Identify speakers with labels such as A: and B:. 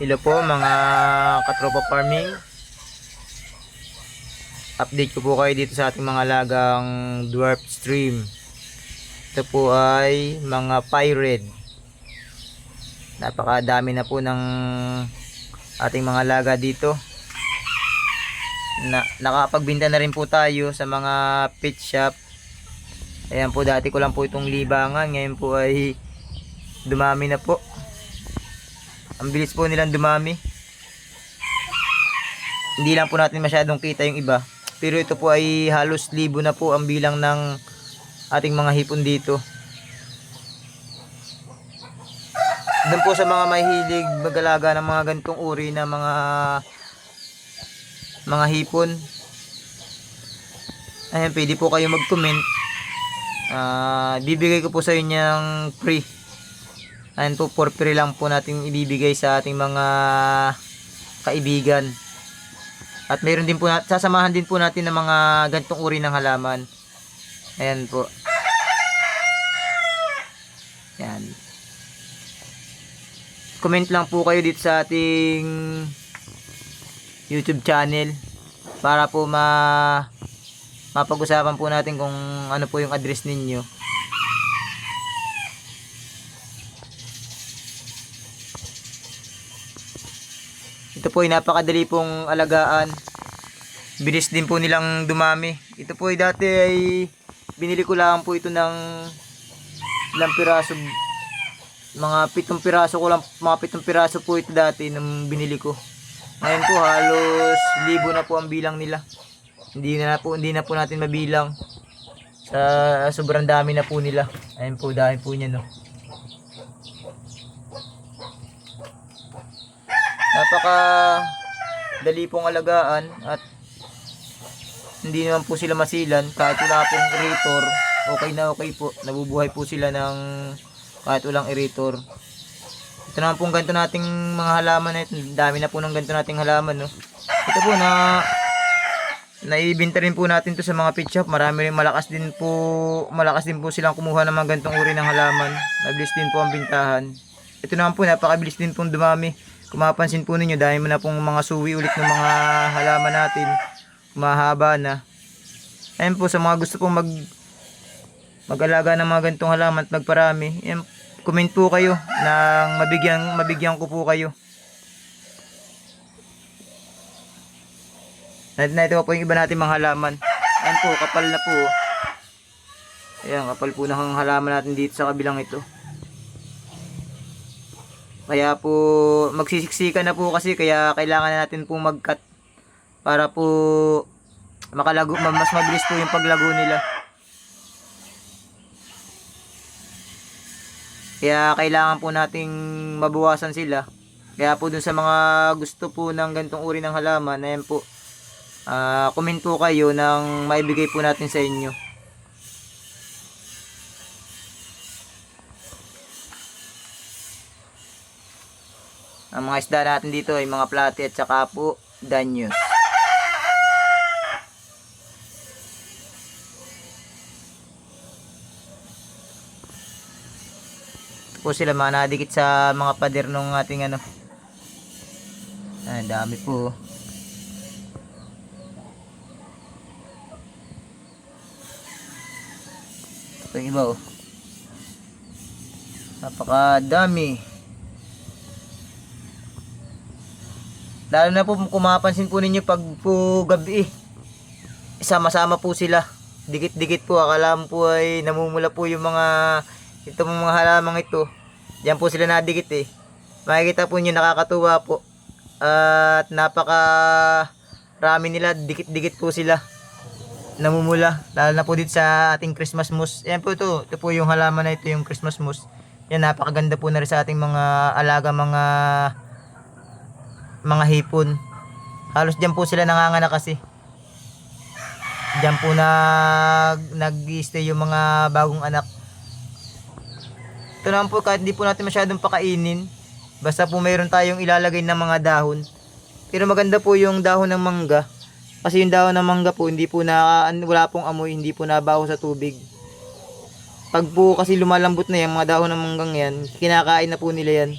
A: Hello po mga katropa farming. Update ko po kayo dito sa ating mga lagang dwarf stream. Ito po ay mga pyrid. Napakadami na po ng ating mga laga dito. Na, nakapagbinta na rin po tayo sa mga pet shop. Ayan po dati ko lang po itong libangan. Ngayon po ay dumami na po. Ang bilis po nilang dumami. Hindi lang po natin masyadong kita yung iba. Pero ito po ay halos libo na po ang bilang ng ating mga hipon dito. Doon po sa mga mahilig magalaga ng mga gantong uri na mga mga hipon. Ayan, pwede po kayo mag-comment. Ah, bibigay ko po sa inyo ng free. Ayan po, for free lang po natin ibibigay sa ating mga kaibigan. At meron din po, sasamahan din po natin ng mga gantong uri ng halaman. Ayan po. Ayan. Comment lang po kayo dito sa ating YouTube channel para po ma mapag-usapan po natin kung ano po yung address ninyo. Ito po ay napakadali pong alagaan. Bilis din po nilang dumami. Ito po ay dati ay binili ko lang po ito ng ilang piraso. Mga pitong piraso ko lang, mga pitong piraso po ito dati nung binili ko. Ngayon po halos libo na po ang bilang nila. Hindi na po hindi na po natin mabilang. Sa sobrang dami na po nila. Ayun po dami po niya no. Napaka dali pong alagaan at hindi naman po sila masilan. Kahit wala pong irritor okay na okay po. Nabubuhay po sila ng kahit walang irritor ito naman pong ganito nating mga halaman na ito. Dami na po ng ganito nating halaman no? Ito po na naibinta rin po natin to sa mga pet shop. Marami rin malakas din po malakas din po silang kumuha ng mga ganitong uri ng halaman. Mabilis din po ang bintahan ito naman po napakabilis din pong dumami. Kung mapapansin po ninyo dahil mo na pong mga suwi ulit ng mga halaman natin. Mahaba na. Ayun po sa mga gusto pong mag mag-alaga ng mga ganitong halaman at magparami yan, comment po kayo nang mabigyan mabigyan ko po kayo. Na, na ito po yung iba natin mga halaman. Ayun po kapal na po. Ayan kapal po ng halaman natin dito sa kabilang ito kaya po magsisiksikan na po kasi kaya kailangan natin po mag-cut para po makalago ma- mas mabilis po yung paglago nila. Kaya kailangan po nating mabawasan sila. Kaya po dun sa mga gusto po ng gantong uri ng halaman, ayan po. ah comment po kayo nang maibigay po natin sa inyo. Ang mga isda natin dito ay mga plati at saka po danyo. Ito po sila mga nadikit sa mga pader ng ating ano. Ah, dami po. Ito yung iba oh. Napakadami. Lalo na po kung mapapansin po ninyo pag po gabi sama-sama po sila. Dikit-dikit po akala mo po ay namumula po yung mga ito mga halamang ito. Diyan po sila nadikit eh. Makikita po niyo nakakatuwa po. At napaka rami nila, dikit-dikit po sila. Namumula. Lalo na po dito sa ating Christmas moose. Yan po ito. Ito po yung halaman na ito yung Christmas moose. Yan napakaganda po na rin sa ating mga alaga mga mga hipon. Halos diyan po sila nanganganak kasi. Diyan po nag nag-stay yung mga bagong anak. Ito naman po kahit di po natin masyadong pakainin. Basta po mayroon tayong ilalagay ng mga dahon. Pero maganda po yung dahon ng mangga. Kasi yung dahon ng mangga po hindi po na wala pong amoy, hindi po nabaho sa tubig. Pag po kasi lumalambot na yung mga dahon ng manggang yan, kinakain na po nila yan.